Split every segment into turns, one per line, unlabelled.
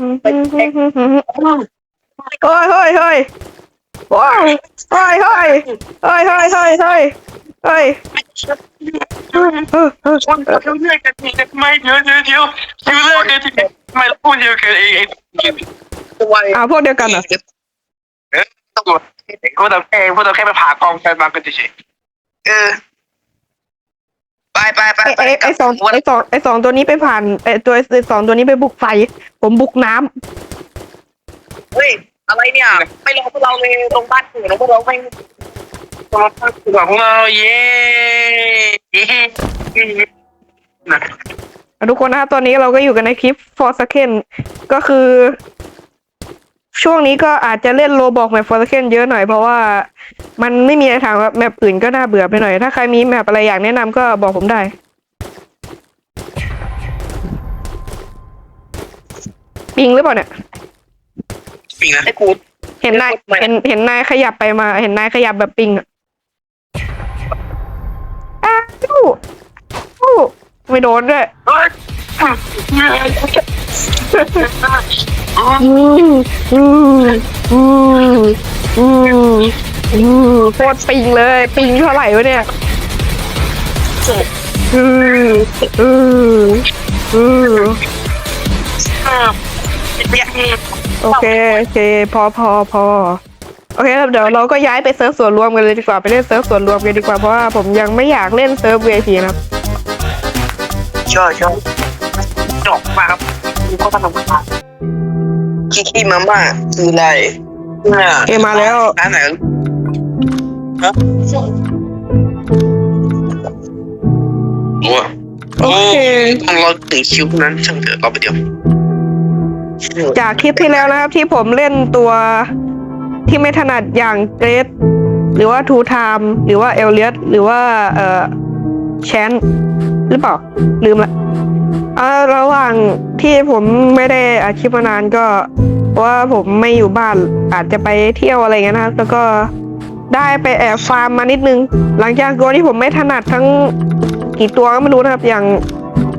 เฮ้ยเฮ้ยเฮ้ยว้าวเฮ้ยเฮ้ยเฮ้ยเฮ้ยเฮ้ยเฮ้ยเฮ้ยเออเออเออ
คนเขาเลือกกันทีทำไมเดี๋ยวเดี๋ยวเดี๋ยวคิวเลือกกันทีทำไมพูดเดียวกันเองตัว
อ่าพวกเดียวกันเหรอ
ตัวพวกเราแค่พวกเราแค่ไปผ่ากองกันมากันเฉยเออ ไปไปไป
ไอไอไอสองไอสองไอสองตัวนี้ไปผ่านไอตัวไอสองตัวนี้ไปบุกไฟ ผมบุกน้ำ
เฮ้ยอะไรเนี่ยไม่รอพวกเราเลยตรงบ้านอื่นแล้วพวกเราไม่
ตัวของเราเย้เย้นะ
อะทุกคนนะครับตอนนี้เราก็อยู่กันในคลิป for second ก็คือ ช่วงนี้ก็อาจจะเล่นโลบอกแมป for second เยอะหน่อยเพราะว่ามันไม่มีอะไรทางว่าแมปอื่นก็น่าเบื่อไปหน่อย ถ้าใครมีแมปอะไรอยากแนะนำก็บอกผมได้ ปิงหรือเปล่าเนี่ย
ปิงนะ
ไอ้กู
เห็นนายเห็นเห็นนายขยับไปมา เห็นนายขยับแบบปิงอะอ้าวอู้ ไม่โดนด้วย
เฮ้ย
อืมอืมอืมอืมอืมโคตรปิงเลย ปิงเท่าไหร่วะเนี่ยอืมอืมอืมโอเคโอเค พอพอพอโอเคครับเดี๋ยวเราก็ย้ายไปเซิร์ฟส่วนรวมกันเลยดีกว่าไปเล่นเซิร์ฟส่วนรวมกันดีกว่าเพราะว่าผมยังไม่อยากเล่นเซิร์ฟ VIP นะครับ
ชอบชอบจบมาครับก็ขนมปัง
คิคิมาม่าคืออะไร
เนี่ย
โอเคมาแล้ว
ร้านไหนโอ้
โอเค
ต้องรอถึงคิวนั้นช่างเถอะรอไปเดียว
จากคลิปที่แล้วนะครับที่ผมเล่นตัวที่ไม่ถนัดอย่างเกรดหรือว่าทูไทม์หรือว่าเอลเลียสหรือว่าเอ่อแชน หรือเปล่า ลืมละอ่อระหว่างที่ผมไม่ได้อาชีพมานานก็เพราะว่าผมไม่อยู่บ้านอาจจะไปเที่ยวอะไรเงี้ยนะครับ แล้วก็ได้ไปแอบฟาร์มมานิดนึง หลังจากตัวที่ผมไม่ถนัดทั้งกี่ตัวก็ไม่รู้นะครับ อย่าง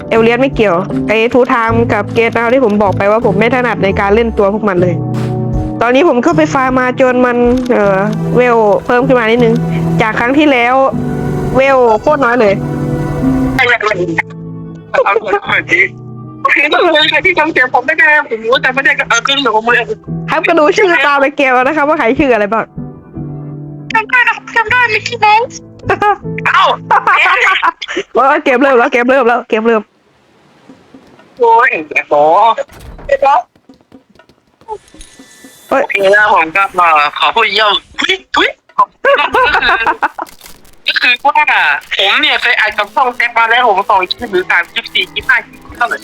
เอลเลียสไม่เกี่ยว ไอ้ทูไทม์กับเกตนะที่ผมบอกไปว่าผมไม่ถนัดในการเล่นตัวพวกมันเลย ตอนนี้ผมก็ไปฟาร์มมาจนมันเออเวลเพิ่มขึ้นมานิดนึง จากครั้งที่แล้วเวลโคตรน้อยเลย
ไม่ไม่ไม่เอาเลยคือต้องเลยที่ทำเสียงผมไม่ได้ผมรู้แต่ไม่ได้ก็เออขึ้นหรือว่ามือ
ครับก็ดูชื่อตามในเกล้วนะครับว่าใครชื่ออะไรบ้าง
จำได้จำได้มิกกี้เมาส์เอ้า
ว่าเกมเริ่มแล้วเกมเริ่มแล้วเกมเริ่ม
โอ้ยแอบบอกโอเคนะผมก็มาขอพูดเยี่ยมทุยทุย คือว่าผมเนี่ยเคยอ่านกับช่องเซฟมาแล้วผมส่งคลิปหรือสามคลิปสี่คลิปห้าคลิปเท่าไหร่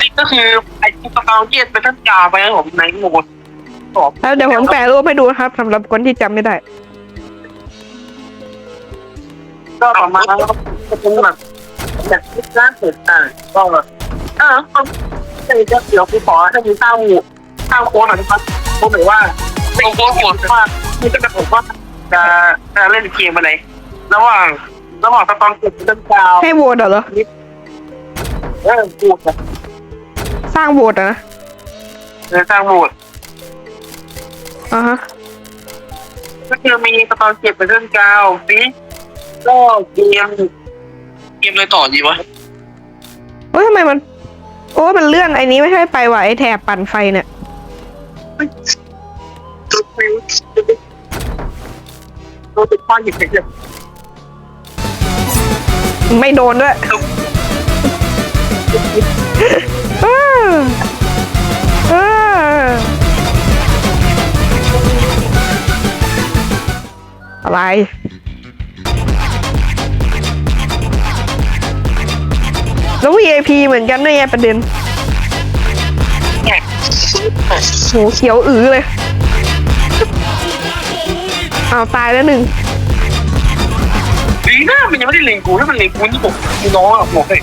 นี่ก็คือไอ้ที่กำลังเยียดเป็นทั้งยาไปแล้วผมในโหมด
แล้วเดี๋ยวผมแปะรูปให้ดูครับสำหรับคนที่จำไม่ได้
ก็ประมาณนั้นก็เป็นแบบแบบที่ร้านเปิดอ่าก็แบบเออก็จะเดี๋ยวพี่ขอถ้ามีสร้างหมู่สร้างโค้ดหน่อยนะครับผมหมายว่าเป็นโค้ดหมดว่านี่ก็จะผมว่าจะจะเล่นเกมอะไร ระหว่างระหว่างตะตอนเก็บเรื่องราว
ให้โหวตเหรอ
เออพูดนะ
สร้างโหวตอะนะ
เออสร้างหมด
อ่าฮะ
ก็คือมีตะตอนเก็บเป็นเรื่องราวนี้ก็เกมเกมอะไรต่อดีวะ
โอ้ยทำไมมัน โอ้ยมันเลื่อนไอ้นี้ไม่ใช่ไปว่ะไอ้แถบปั่นไฟเนี่ย
ตัวฟิวตัวติดป้ายหยิบไปเลย
ไม่โดนด้วยอ้าอ้าอะไร แล้ว VIP เหมือนกันด้วยไงประเด็นโหเขียวอือเลย เอ้าตายแล้วหนึ่ง
ดีนะมันยังไม่ได้เล็งกูถ้ามันเล็งกูนี่ผมกูน้องอะบอกเลย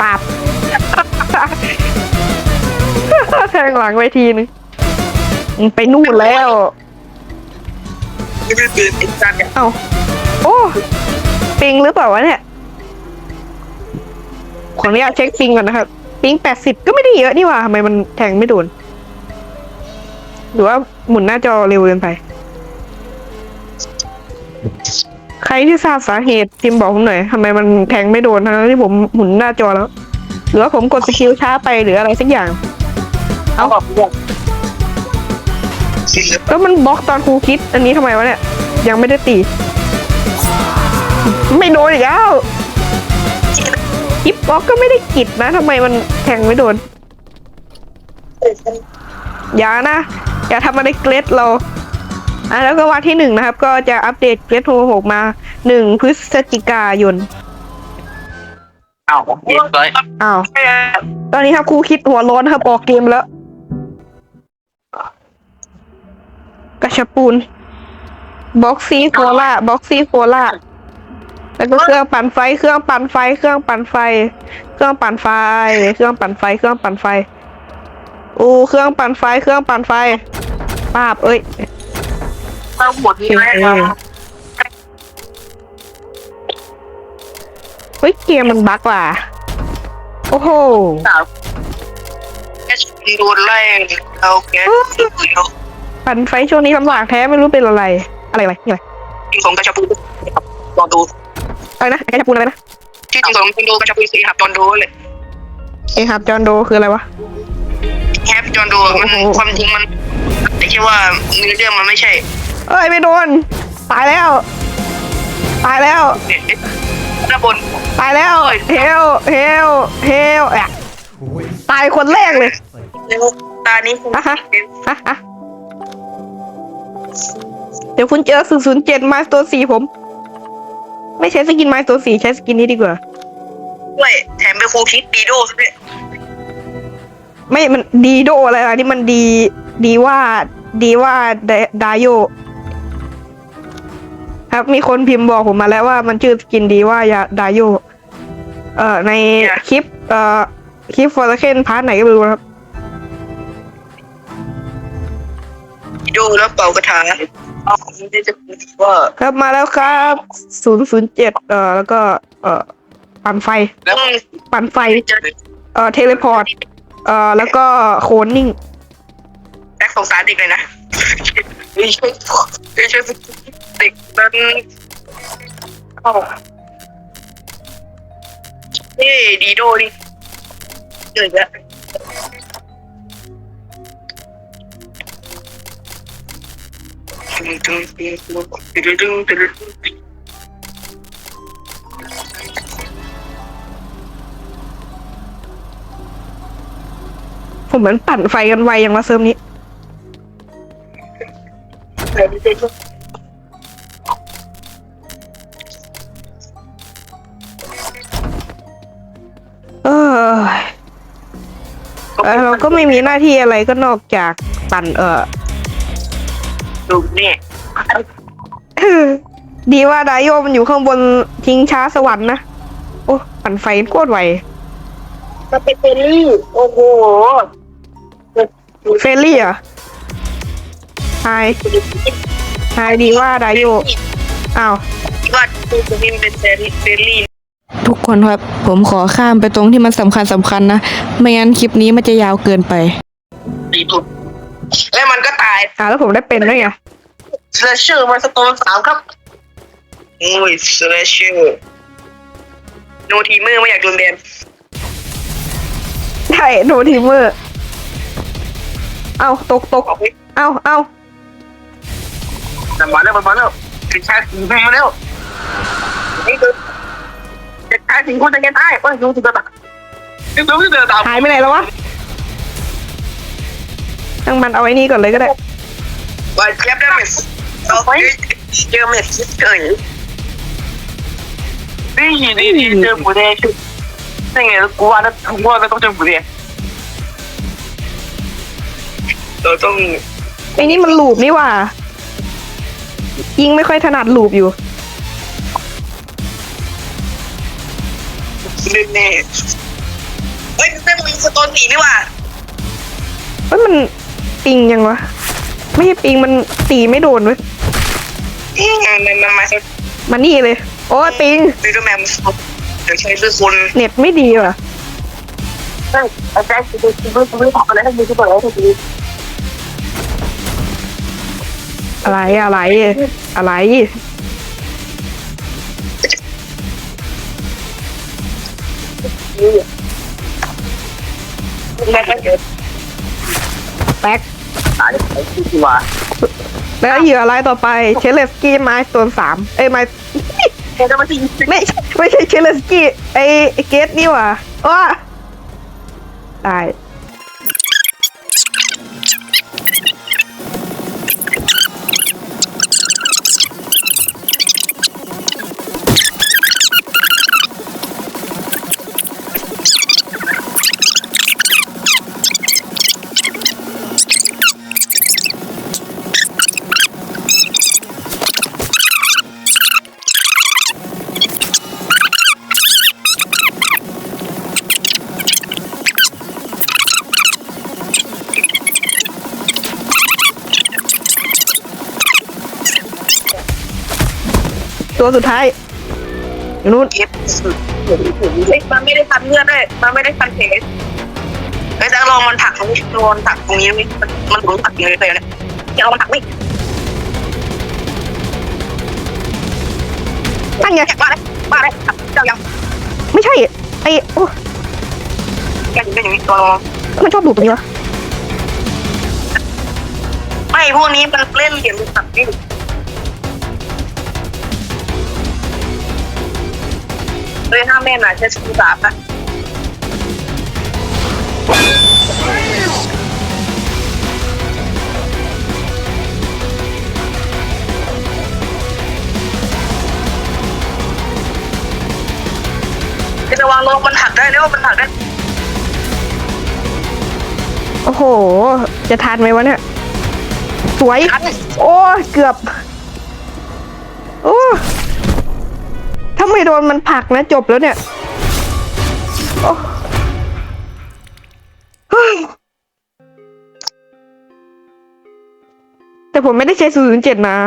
ปาบแทงหลังไปทีนึงมันไปนู่นแล้ว
ไม่ได้เตือนไอ้จันเนี่ย
เอ้าโอ้ปิงหรือเปล่าวะเนี่ยขออนุญาตเช็คปิงก่อนนะครับปิงแปดสิบก็ไม่ได้เยอะนี่หว่าทำไมมันแทงไม่โดนหรือว่าหมุนหน้าจอเร็วเกินไป ใครที่ทราบสาเหตุพิมพ์บอกผมหน่อยทำไมมันแทงไม่โดนทั้งที่ผมหมุนหน้าจอแล้ว หรือว่าผมกดสกิลช้าไปหรืออะไรสักอย่าง
เอาแบบเนี่ย
แล้วมันบล็อกตอนครูคิด อันนี้ทำไมวะเนี่ย ยังไม่ได้ตี ไม่โดนอีกแล้วฮิปบล็อกก็ไม่ได้กิดนะทำไมมันแทงไม่โดน อย่านะ อย่าทำอะไรเกรดเรา อะแล้วก็วันที่หนึ่งนะครับ ก็จะอัปเดตเกรดโทรหกมาหนึ่งพฤศจิกายน
เอาเรียบร้อย
อ้าวตอนนี้ครับครูคิดหัวร้อนครับออกเกมแล้ว กระชับปูนบ็อกซี่โคล่าบ็อกซี่โคล่าแล้วก็เครื่องปั่นไฟ เครื่องปั่นไฟ เครื่องปั่นไฟ เครื่องปั่นไฟ เครื่องปั่นไฟ เครื่องปั่นไฟอู้เครื่องปั่นไฟ เครื่องปั่นไฟป้าบ เอ้ย
เอาหมดนี้แล้
เออเฮ้ยเกมมันบั๊กว่ะ โอ้โห
สาว
แค่โดนไล่เอาแก๊ส
ปั่นไฟช่วงนี้ลำบากแท้ไม่รู้เป็นอะไร อะไรอะไรนี่อะไร
จริงของกระชับปูลองดู
อะไรนะไอ้กระชับปูนอะไรนะ
ที่จริงของดูกระชับปูสีหับจอนดูเลย
เอฮับจอนโดคืออะไรวะ
แฮปจอนดูมันความจริงมันแต่แค่ว่าเนื้อเรื่องมันไม่ใช่
เอ้ยไม่โดน ตายแล้ว ตายแล้ว
หน้าบน
ตายแล้วเฮลเฮลเฮลแอะตายคนแรกเลย
แล้วตานี้คุณ
อะฮะอะอะเดี๋ยวคุณเจอศูนย์ศูนย์เจ็ดมาสตัวสี่ผม ไม่ใช้สกินมาสตัวสี่ใช้สกินนี้ดีกว่า
ด้วยแถมเป็นครูคิดดีโดด้วย
ไม่มันดีโดอะไรล่ะนี่มันดีดีว่าดีว่าไดไดโย ครับ มีคนพิมพ์บอกผมมาแล้วว่ามันชื่อสกินดีว่ายาไดโยเอ่อในคลิป เอ่อคลิปฟอร์เคนพาร์ทไหนก็ไม่รู้นะครับ
ดีโดแล้วเป่ากระถาอ๋อนี่จะว่า
ครับมาแล้วครับศูนย์ศูนย์เจ็ดเอ่อแล้วก็ เอ่อปั่นไฟ
แล้ว
ปั่นไฟ
จะ
เอ่อเทเลพอร์ต เอ่อแล้วก็โคลนนิ่ง
แรกสงสารเด็กเลยนะ ไม่ใช่ไม่ใช่เด็กนั้นเข้าเฮ้ดีโดดิเกิดแล้วตึงตึงตึงตึงตึงตึงตึง
ผมเหมือนปั่นไฟกันไวอย่างว่าเซิร์ฟนี้ เออเออเราก็ไม่มีหน้าที่อะไรก็นอกจากปั่นเออ
ดูนี่
ดีว่าไดโยมันอยู่ข้างบนทิ้งช้าสวรรค์นะ โอ้ปั่นไฟโคตรไว
มันเป็นเฟรนลี่ โอ้โห
เฟรนลี่เหรอะไฮไฮดีว่าไดโยอ้าว
ว่าดูจะมีเป็นเซรีเซรี
ทุกคนครับ ผมขอข้ามไปตรงที่มันสำคัญสำคัญนะ ไม่งั้นคลิปนี้มันจะยาวเกินไป
ดีทุกแล้วมันก็ตาย
อ่าแล้วผมได้เป็นด้วยไง
สเลชเชอร์มาสโตนสามครับโอ้ยสเลชเชอร์โนทีมือไม่อยากโดนแบน
ใช่โนทีเมอร์ เอาตกตก
บอกไว้
เอาเอา
มันมาแล้วมันมาแล้วถึงชายสิงห์มาแล้วนี่คือเด็กชายสิงห์คนจะเงี้ยได้เอ้ยดูสิเดินตามดูสิเดินตาม
หายไปไหนแล้ววะตั้งมันเอาไว้นี่ก่อนเลยก็ได้
ว่าเจ็บได้ไหมเอาไว้เจอเม็ดคิดเกิน
นี่นี่นี่เจอหมูแดงนี่ไงกูว่าแล้วกูว่าแล้วต้องเจอหมูแดง
เราต้อง
ไอ้นี่มันลูปนี่หว่า ยิงไม่ค่อยถนัดลูปอยู่
เล่นแน่เฮ้ยได้มันสโตนสีนี่ว่า
เฮ้ยมันปิงยังวะ ไม่ใช่ปิงมันตีไม่โดนเว้ย
มันมันมา
มานี่เลย โอ้ยปิง
ซื้อแมมเดี๋ยวใช้ซื้อคน
เน็ตไม่ดีว่ะ
เอช่ไอ้แจ๊คคือคือคือคือทำอะไรให้มีที่เปิดให้ที
อะไรอะไร อะไร
นี่
แม่ก็เยอะ
แป๊ก
ตายไอ้ที่ตัว
แล้วเหยื่ออะไรต่อไปเชลเลสกี้ไม้ตัวสามเอ้ยไม้
เดี๋ยวจะมาที
ไม่ใช่ไม่ใช่เชลเลสกี้ไอไอ้เกตนี่หว่าว้าตาย ตัวสุดท้ายอยู่นู้น
เก็บสุดเฮ้ยมันไม่ได้ทันเลือดด้วยมันไม่ได้ทันเพสไอ้แจ๊คลองมันถักตรงนี้ลองถักตรงนี้มันมันถึงถักเลยเลยเนี่ยอย่าเอามันถักไม่
นั่นไง
แกะบ้าเลยบ้าเลยถักเจ้ายัง
ไม่ใช่ไอโอ้
แกะเป็นอย่างนี้ตัวลอง
มันชอบดูดตรงนี้วะ
ไม่พวกนี้มันเล่นเหรียญถักนี่เลยห้ามแม่น่ะใช้ชูสามอะจะระวังลงมันหักได้แล้วมันหักได้
โอ้โห จะทันไหมวะเนี่ย สวย โอ้ เกือบ โอ้าไม่โดนมันผลักนะจบแล้วเนี่ยโอ้เฮ้ยแต่ผมไม่ได้ใช้ศูนย์เจ็ดนะ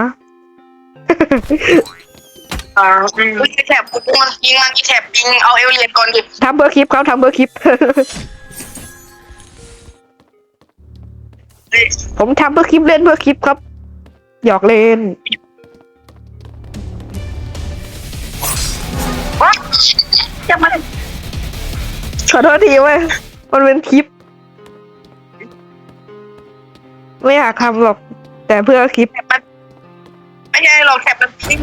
อ่า
อุ้ยแถบปุ๊บมันยิงมากี่แถบยิงเอาเอลเลียนก่อนดิ
ทำเบอร์คลิปเขาทำเบอร์คลิป ผมทำเพื่อคลิปเล่นเพื่อคลิปครับ หยอกเล่น
จะมา
ขอโทษทีเว้ยมันเป็นคลิป ไม่อยากทำหรอก แต่เพื่อคลิป
แถบมันไม่ใช่หรอกแถบมันทิ้ง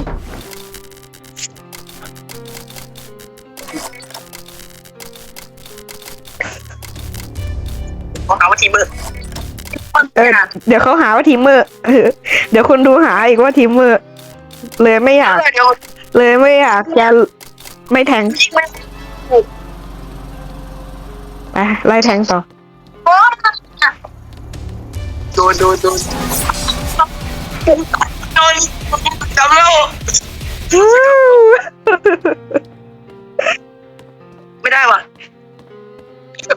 ขอหาว่าทีมเบอร์
เออเดี๋ยวเขาหาว่าทีมเมอร์เออเดี๋ยวคนดูหาอีกว่าทีมเมอร์เลยไม่อยาก
เดี๋ยว
เลยไม่อยากจะ ไม่แทงไปไล่แทงต่อ
โดนโดนโดนโดนจำแล้วไม่ได้ว่ะ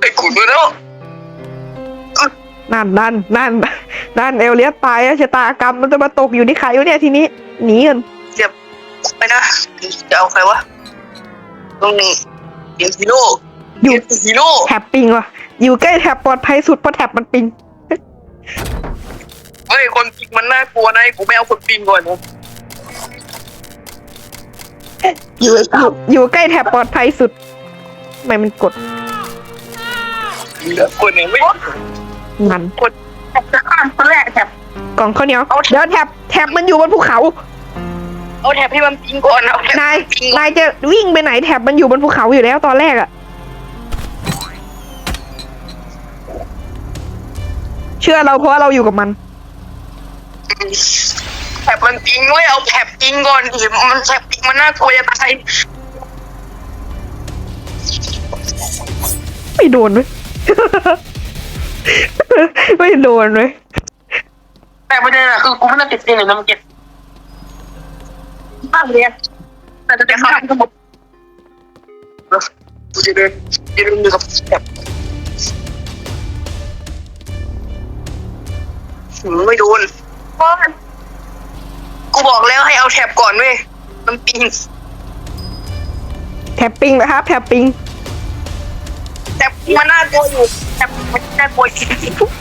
ไอ้ขุนมือแล้ว
นั่นนั่นนั่นนั่นเอลเลียสตายแล้วชะตากรรมมันจะมาตกอยู่ที่ใครวะเนี่ยทีนี้หนีกัน
เสียบไปนะจะเอาใครวะ ตรงนี้เอ็นซิโร่
อยู่
เอ็นซิโร่
แท็บปิงว่ะอยู่ใกล้แท็บปลอดภัยสุดเพราะแท็บมันปิง
เฮ้ยคนปิงมันน่ากลัวนะกูไม่เอาคนปิงก่อนนะ
อยู่อยู่อยู่ใกล้แท็บปลอดภัยสุดทำไมมันกด
เหลือคนเนี่ยไม่
มัน
จะข้ามคนแรกแถบ
กล่องข้าวเหนียวเดี๋ยวแท็บแท็บมันอยู่บนภูเขา
เอาแถบให้มันปิงก่อนเอาแถบ
นาย
ปิง
นายจะวิ่งไปไหนแท็บมันอยู่บนภูเขาอยู่แล้วตอนแรกอะเชื่อเราเพราะว่าเราอยู่กับมัน
แถบมันปิงไว้เอาแถบปิงก่อนดิมันแถบปิงมันน่ากลัวจะตาย
ไม่โดนเว้ยไม่โดนเว้ย
แต่ประเด็นอะคือกูไม่ได้ติดเองเลยนะมึงเก็บ บ้านเรียนแต่จะข้ามทั้งหมด
กูจะเดินจะเดินอยู่กับแถบหืมไม่โดนกูบอกแล้วให้เอาแถบก่อนเว้ยมันปิง
แท็บปิงนะครับแท็บปิง
แต่มันน่ากลัวอยู่แต่มันน่ากลัวจริงๆ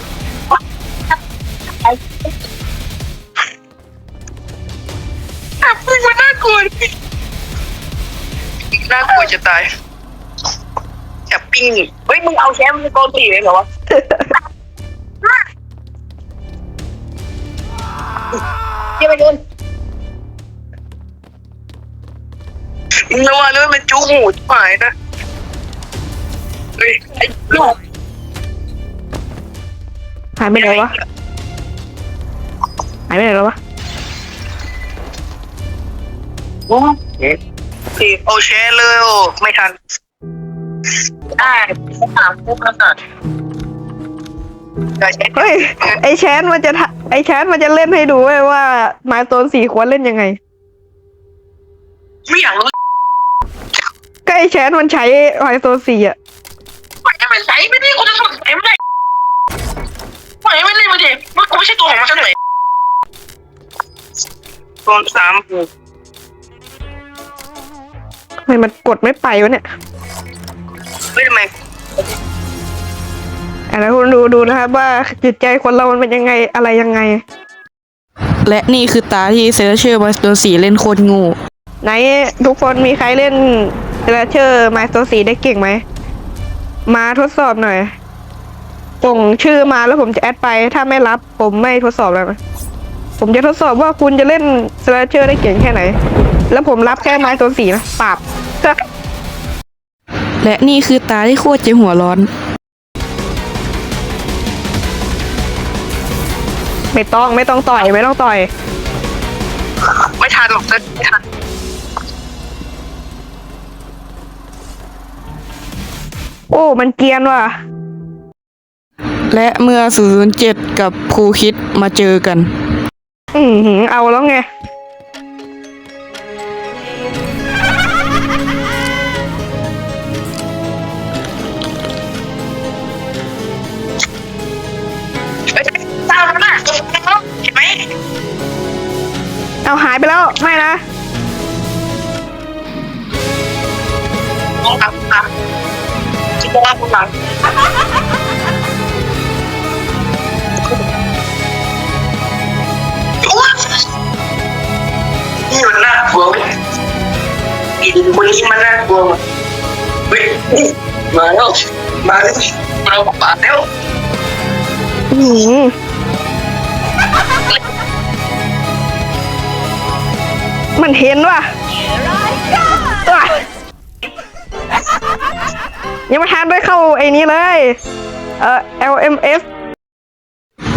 น่ากลัวจะตายแอบปิ้งเฮ้ยมึงเอาแชมป์โกตีเลยเหรอวะเยี่ยมไปโดนมึงระวังด้วยมันจุกหูชิบหายนะเฮ้ยไอ้ลูก
หายไปไหนวะหายไปไหนแล้ววะ
โอ้เอ๊ะ
สิโอแชร์เลยโอไม่ทัน
ได้สามปุ๊บแล้วก็
เดี๋ยวแชร์
เฮ้ยไอแชนมันจะทะไอแชนมันจะเล่นให้ดูเว้ยว่ามาโตนสี่ควรเล่นยังไง
ไม่อยากรู้
ก็ไอแชนมันใช้มาโตนสี่อะ
ปล่อยให้มันใช้ไม่ได้กูจะทำอะไรไม่ได้ปล่อยให้มันเล่นมาดิมันกูไม่ใช่ตัวของมันซะหน่อยโดนสามหู
ทำ ไมมันกดไม่ไปวะเนี่ย
เฮ้ยทำไม
อะแล้วคุณดูดูนะครับว่าจิตใจคนเรามันเป็นยังไงอะไรยังไง
และนี่คือตาที่เซเลเชอร์มาตัวสีเล่นโคตรงู
ไหนทุกคนมีใครเล่นเซเลเชอร์มาโตนสี่ได้เก่งไหม มาทดสอบหน่อย ส่งชื่อมาแล้วผมจะแอดไป ถ้าไม่รับผมไม่ทดสอบแล้วนะผมจะทดสอบว่าคุณจะเล่นสแลชเชอร์ได้เก่งแค่ไหน แล้วผมรับแค่ไม้ตัวสีนะปราบ
และนี่คือตาที่โคตรจะหัวร้อน
ไม่ต้องไม่ต้องต่อยไม่ต้องต่อย
ไม่ทันหรอกไม่ทัน
โอ้มันเกรียนว่ะ
และเมื่อ 007 กับครูคิดมาเจอกัน
อือหือเอาแล้วไง
เห็นไหม
เอาหายไปแล้ว ไม่นะ
มองตามตามจิตวิญญาณของหลังนี่มันน่ากลัวไหมอีกคนนี้มันน่ากลัวไหมเฮ้ยนี่มาแล้วมาแล้วมาแล้วมาแล้ว
อือ มันเห็นว่ะอะยังไม่ทันได้เข้าไอ้นี้เลย เอ่อ LMS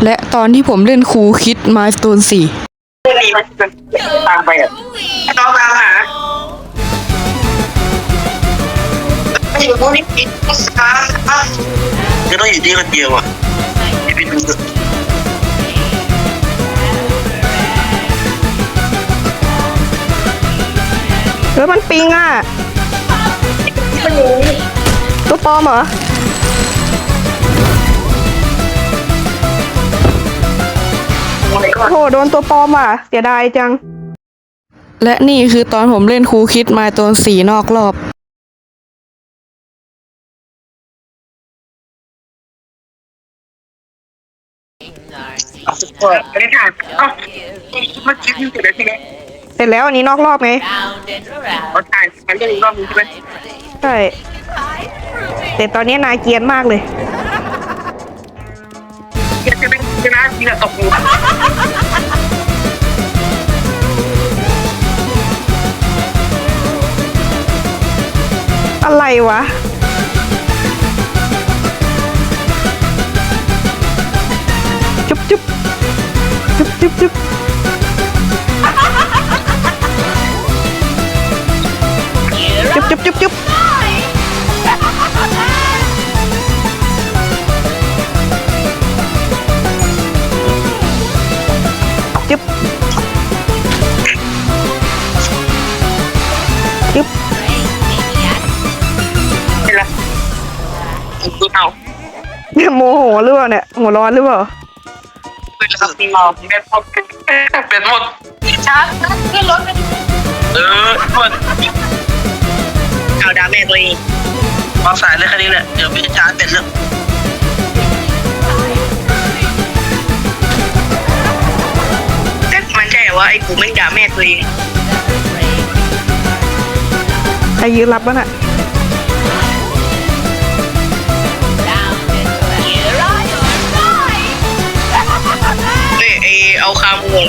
และตอนที่ผมเล่นครูคิดมาสโตนสี่
นี่มันตามไปอะน้องตามหาไม่อยู่ตรงนี้ปิดสา
ก็ต้องอยู่ที่คนเดียวอะ
ฮ้ยมันปิงอะตัวปลอมเหรอ
อะไรก็
โหโดนตัวปลอมว่ะ เสียดายจัง
และนี่คือตอนผมเล่นครูคิดมาสโตนสีนอกรอบ
เปิดไม่ได้ถ่ายเอ้าเมื่อกี้ที่เสร็จแล้วใช่ไหม
เส ร็จแล้วอันนี้นอกรอบไง
เขาถ่ายมันเรื่องอีกรอบนึงใช่ไหม
ใช่แต่ตอนนี้นายเกรียนมากเลย
เดี๋ยวจะเป็นชนะทีละตกอยู่
อะไรวะจุ๊บจุ๊บจุ๊บจุ๊บจุ๊บ จุ๊บจุ๊บจุ๊บจุ๊บจุ๊บจุ๊บ
เอา
เนี่ยโมโหหรือเปล่าเนี่ยหัวร้อนหรือเปล่า
เป็นแล้วครับมีมอเป็นหมดเป็นหมดชาร์จขึ้นรถเออหมด เอาดาแม่ตัวเอง
วางสายเลยแค่นี้แหละ เดี๋ยวพี่จะชาร์จเป็นแล้วเอ๊ะมันใช่เหรอว่าไอ้กูไม่ด่าแม่ตัวเอง
ใครยืนรับวะน่ะ
เอ้ยไอ้เอาคามูล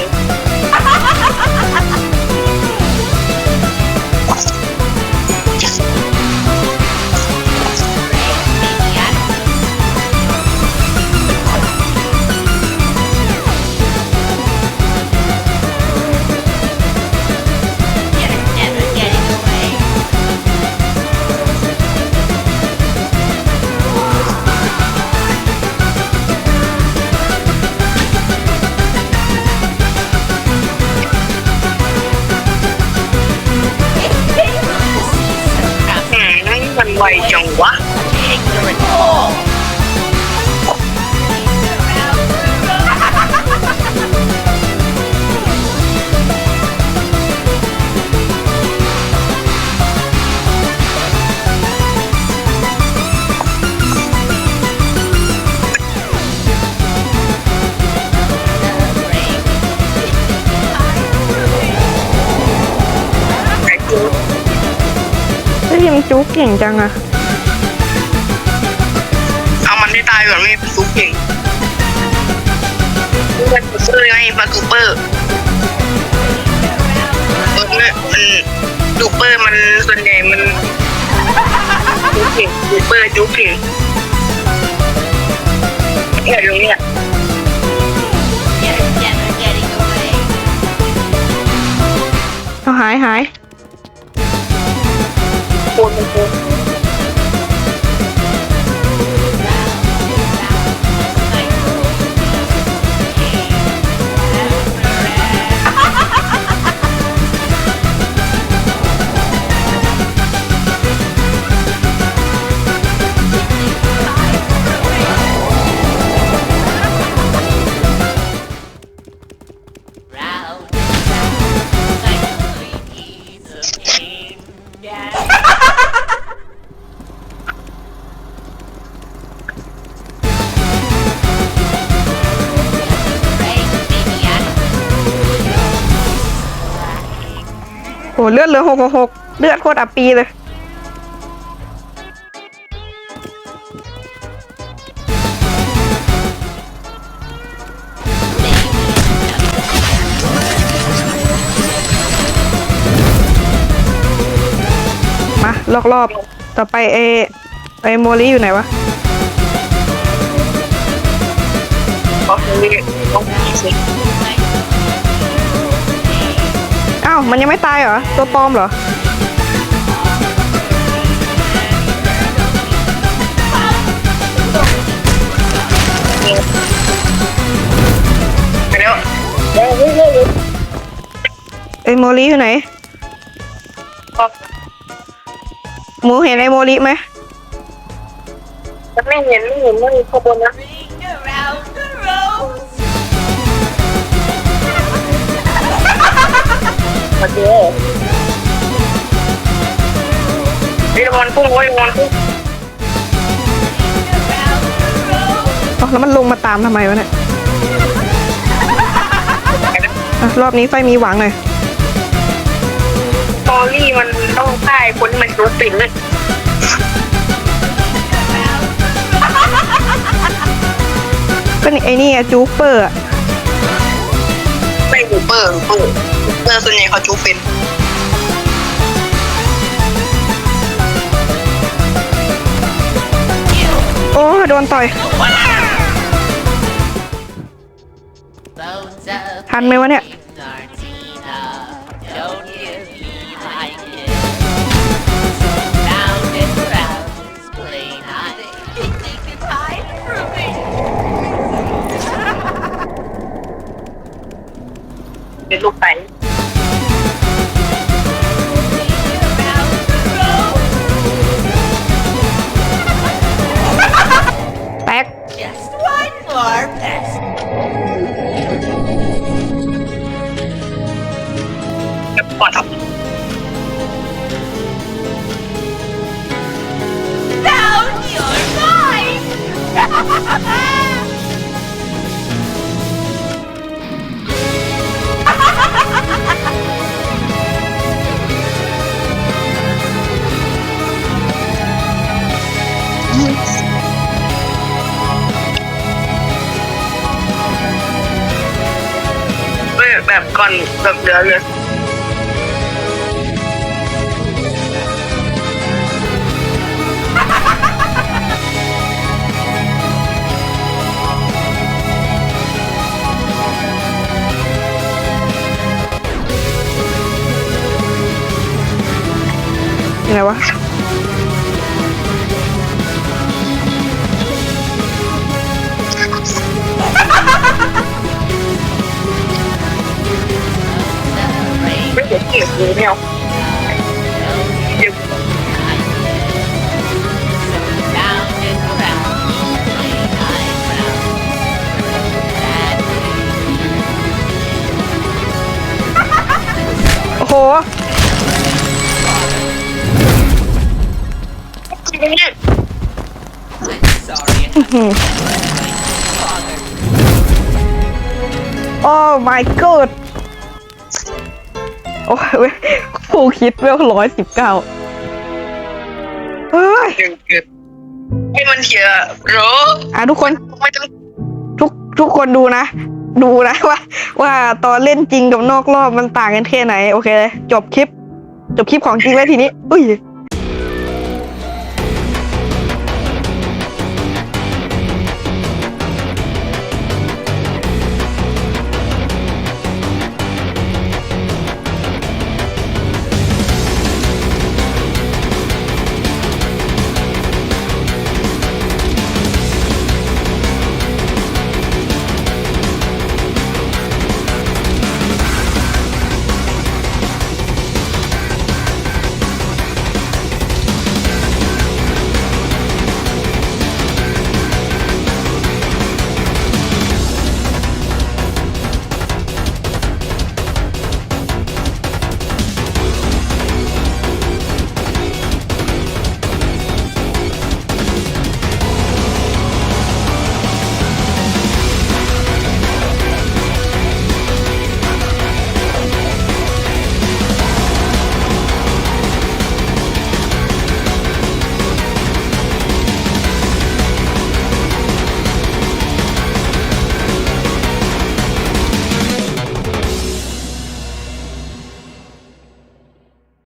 ไวจังวะ
จุกเก่งจังอะ
เอามันได้ตายก่อนไม่ซุกเก่งมันซูเปอร์ไงปลาซูเปอร์เออเนี่ยมันซูเปอร์มันส่วนใหญ่มันจุกเก่งซูเปอร์จุกเก่งเนี่ยตรงเนี้ย
เอาหายหาย
โโคน
โหเลือดเหลือหกหกเลือดโคตรอับปีเลย มาลอกรอบต่อไปเอไอโมลี่อยู่ไหนวะ
ก็คือต้องมีสิ
อ้าว มันยังไม่ตายเหรอ ตัวปลอมเหรอ
ไปแล้ว
ไอโมลีอยู่ไหน
ก็
หมูเห็นไอโมลีไหม
มันไม่เห็นไม่เห็นไม่มีขบวนนะ มาเจอเฮ้ยมันพุ่งเว้ยมันพุ่ง
อ๋อแล้วมันลงมาตามทำไมวะเนี่ยอะรอบนี้ไฟมีหวังหน่อย
สตอรี่มันต้องฆ่าไอ้คนที่มันรู้ปิ่นเลย
ก็นี่ไอ้นี่อะจูเปอร์อะ
ไม่หูเปอร์หูเปอร์หูเป อร์ส่วนใหญ่เขาจูเป็น
โอ้โดนต่อย ทันไหมวะเนี่ย แบ
บ
ก่อนแบบเหลือเหลือ
ยังไงวะ โอ้โห
นี่
sorry.
โอ้ my god โอ้ยเว้ยครูคิดเวลร้อยสิบเก้าเฮ้ย
หนึ่งเกิดให้มันเถียโร
อะทุกคน
ไม่ต้อง
ทุกทุกคนดูนะ ดูนะว่า ว่าตอนเล่นจริงกับนอกรอบมันต่างกันแค่ไหน โอเค จบคลิป จบคลิปของจริงแล้วทีนี้ อุ้ย